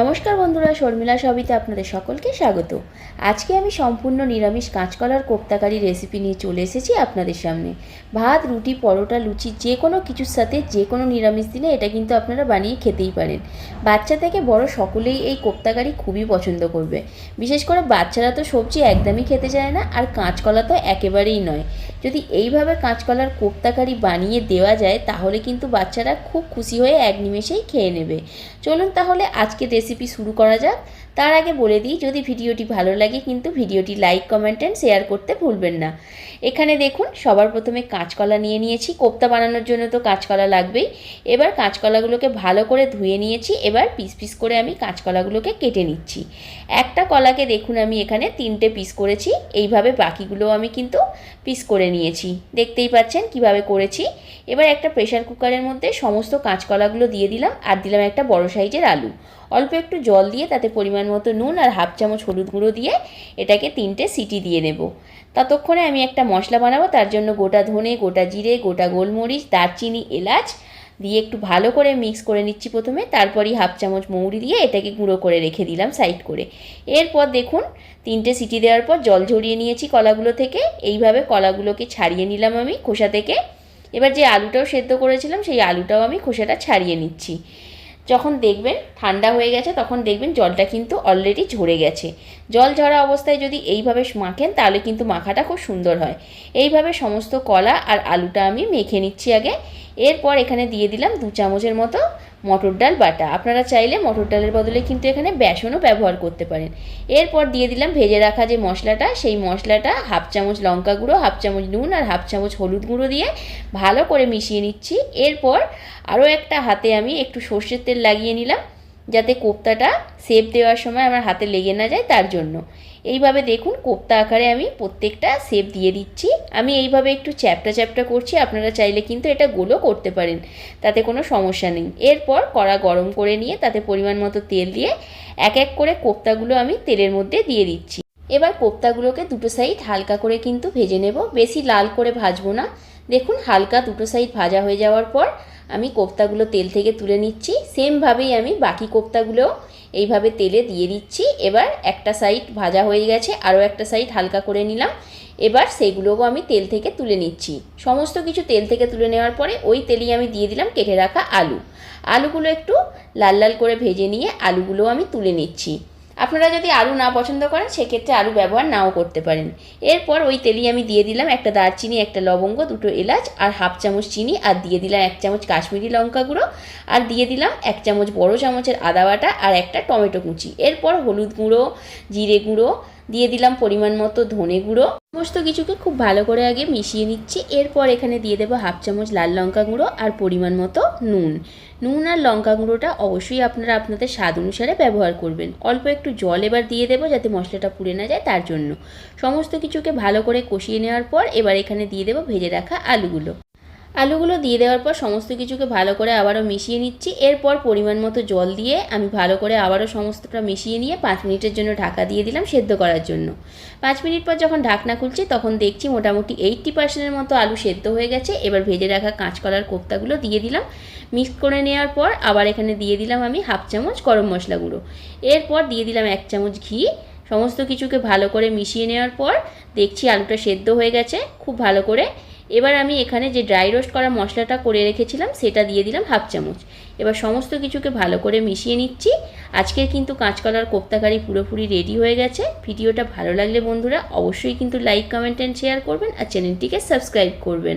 নমস্কার বন্ধুরা, শর্মিলা সবিতে আপনাদের সকলকে স্বাগত। আজকে আমি সম্পূর্ণ নিরামিষ কাঁচকলার কোপ্তাকারি রেসিপি নিয়ে চলে এসেছি আপনাদের সামনে। ভাত, রুটি, পরোটা, লুচি, যে কোনো কিছুর সাথে যে কোনো নিরামিষ দিনে এটা কিন্তু আপনারা বানিয়ে খেতেই পারেন। বাচ্চা থেকে বড় সকলেই এই কোপ্তাকারি খুবই পছন্দ করবে। বিশেষ করে বাচ্চারা তো সবজি একদমই খেতে চায় না, আর কাঁচকলা তো একেবারেই নয়। যদি এইভাবে কাঁচকলার কোপ্তাকারি বানিয়ে দেওয়া যায়, তাহলে কিন্তু বাচ্চারা খুব খুশি হয়ে এক নিমেষেই খেয়ে নেবে। চলুন তাহলে আজকে রেসিপি শুরু করা যাক। তার আগে বলে দিই, যদি ভিডিওটি ভালো লাগে কিন্তু ভিডিওটি লাইক কমেন্ট অ্যান্ড শেয়ার করতে ভুলবেন না। এখানে দেখুন, সবার প্রথমে কাঁচকলা নিয়ে নিয়েছি। কোপ্তা বানানোর জন্য তো কাঁচকলা লাগবেই। এবার কাঁচকলাগুলোকে ভালো করে ধুয়ে নিয়েছি। এবার পিস পিস করে আমি কাঁচকলাগুলোকে কেটে নিচ্ছি। একটা কলাকে দেখুন, আমি এখানে তিনটে পিস করেছি। এইভাবে বাকিগুলো আমি কিন্তু পিস করে নিয়েছি। দেখতেই পাচ্ছেন কীভাবে করেছি। এবার একটা প্রেশার কুকারের মধ্যে সমস্ত কাঁচকলাগুলো দিয়ে দিলাম। আর দিলাম একটা বড় সাইজের আলু। অল্প একটু জল দিয়ে তাতে পরিমাণ মতো নুন আর হাফ চামচ হলুদ গুঁড়ো দিয়ে এটাকে তিনটে সিটি দিয়ে নেব ততক্ষণে আমি একটা মশলা বানাবো, তার জন্য গোটা ধনে, গোটা জিরে, গোটা গোলমরিচ, দারচিনি, এলাচ দিয়ে একটু ভালো করে মিক্স করে নিচ্ছি প্রথমে, তারপরই হাফ চামচ মৌরি দিয়ে এটাকে গুঁড়ো করে রেখে দিলাম সাইড করে। এরপর দেখুন, তিনটে সিটি দেওয়ার পর জল ঝরিয়ে নিয়েছি কলাগুলো থেকে, এইভাবে কলাগুলোকে ছাড়িয়ে নিলাম আমি খোসা থেকে। এবার যে আলুটাও সেদ্ধ করেছিলাম, সেই আলুটাও আমি খোসাটা ছাড়িয়ে নিচ্ছি। যখন দেখবেন ঠান্ডা হয়ে গেছে, তখন দেখবেন জলটা কিন্তু অলরেডি ঝরে গেছে। জল ঝরা অবস্থায় যদি এইভাবে মাখেন, তাহলে কিন্তু মাখাটা খুব সুন্দর হয়। এইভাবে সমস্ত কলা আর আলুটা আমি মেখে নিচ্ছি আগে। এরপর এখানে দিয়ে দিলাম দু চামচের মতো মটর ডাল বাটা। আপনারা চাইলে মটর ডালের বদলে কিন্তু এখানে বেসনও ব্যবহার করতে পারেন। এরপর দিয়ে দিলাম ভেজে রাখা যে মশলাটা, সেই মশলাটা হাফ চামচ লঙ্কা গুঁড়ো, হাফ চামচ নুন আর হাফ চামচ হলুদ গুঁড়ো দিয়ে ভালো করে মিশিয়ে নিচ্ছি। এরপর আরও একটা হাতে আমি একটু সর্ষের তেল লাগিয়ে নিলাম। যাতে কোপ্তাটা সেপ দেওয়ার সময় আমার হাতে লেগে না যায় তার জন্য। এইভাবে দেখুন কোপ্তা আকারে আমি প্রত্যেকটা সেপ দিয়ে দিচ্ছি। আমি এইভাবে একটু চ্যাপটা চ্যাপটা করছি, আপনারা চাইলে কিন্তু এটা গোলও করতে পারেন, তাতে কোনো সমস্যা নেই। এরপর কড়া গরম করে নিয়ে তাতে পরিমাণ মতো তেল দিয়ে এক এক করে কোপ্তাগুলো আমি তেলের মধ্যে দিয়ে দিচ্ছি। এবার কোপ্তাগুলোকে দুটো সাইড হালকা করে কিন্তু ভেজে নেব। বেশি লাল করে ভাজবো না। দেখুন, হালকা দুটো সাইড ভাজা হয়ে যাওয়ার পর আমি কোপ্তাগুলো তেল থেকে তুলে নিচ্ছি। সেমভাবেই আমি বাকি কোপ্তাগুলো এইভাবে তেলে দিয়ে দিচ্ছি। এবার একটা সাইড ভাজা হয়ে গেছে, আরও একটা সাইড হালকা করে নিলাম। এবার সেগুলোকেও আমি তেল থেকে তুলে নিচ্ছি। সমস্ত কিছু তেল থেকে তুলে নেওয়ার পরে ওই তেলেই আমি দিয়ে দিলাম কেটে রাখা আলু। আলুগুলো একটু লাল লাল করে ভেজে নিয়ে আলুগুলো আমি তুলে নিচ্ছি। আপনারা যদি আলু না পছন্দ করেন, সেক্ষেত্রে আলু ব্যবহার নাও করতে পারেন। এরপর ওই তেলি আমি দিয়ে দিলাম একটা দারচিনি, একটা লবঙ্গ, দুটো এলাচ, আর হাফ চামচ চিনি, আর দিয়ে দিলাম এক চামচ কাশ্মীরি লঙ্কা গুঁড়ো, আর দিয়ে দিলাম এক চামচ বড় চামচের আদা বাটা, আর একটা টমেটো কুচি। এরপর হলুদ গুঁড়ো, জিরে গুঁড়ো দিয়ে দিলাম পরিমাণ মতো ধনে গুঁড়ো। সমস্ত কিছুকে খুব ভালো করে আগে মিশিয়ে নিচ্ছি। এরপর এখানে দিয়ে দেবো হাফ চামচ লাল লঙ্কা গুঁড়ো আর পরিমাণ মতো নুন। নুন আর লঙ্কা গুঁড়োটা অবশ্যই আপনারা আপনাদের স্বাদ অনুসারে ব্যবহার করবেন। অল্প একটু জল এবার দিয়ে দেবো যাতে মশলাটা পুড়ে না যায় তার জন্য। সমস্ত কিছুকে ভালো করে কষিয়ে নেওয়ার পর এবার এখানে দিয়ে দেবো ভেজে রাখা আলুগুলো। আলুগুলো দিয়ে দেওয়ার পর সমস্ত কিছুকে ভালো করে আবারও মিশিয়ে নিচ্ছি। এরপর পরিমাণ মতো জল দিয়ে আমি ভালো করে আবারও সমস্তটা মিশিয়ে নিয়ে পাঁচ মিনিটের জন্য ঢাকা দিয়ে দিলাম সেদ্ধ করার জন্য। পাঁচ মিনিট পর যখন ঢাকনা খুলছি তখন দেখছি মোটামুটি এইট্টি পার্সেন্টের মতো আলু সেদ্ধ হয়ে গেছে। এবার ভেজে রাখা কাঁচকলার কোপ্তাগুলো দিয়ে দিলাম। মিক্স করে নেওয়ার পর আবার এখানে দিয়ে দিলাম আমি হাফ চামচ গরম মশলা গুঁড়ো। এরপর দিয়ে দিলাম এক চামচ ঘি। সমস্ত কিছুকে ভালো করে মিশিয়ে নেওয়ার পর দেখছি আলুটা সেদ্ধ হয়ে গেছে। খুব ভালো করে এবার আমি এখানে যে ড্রাই রোস্ট করা মশলাটা করে রেখেছিলাম, সেটা দিয়ে দিলাম হাফ চামচ। এবার সমস্ত কিছুকে ভালো করে মিশিয়ে নিচ্ছি। আজকের কিন্তু কাঁচকলার কোপ্তাকারি পুরোপুরি রেডি হয়ে গেছে। ভিডিওটা ভালো লাগলে বন্ধুরা অবশ্যই কিন্তু লাইক কমেন্ট অ্যান্ড শেয়ার করবেন আর চ্যানেলটিকে সাবস্ক্রাইব করবেন।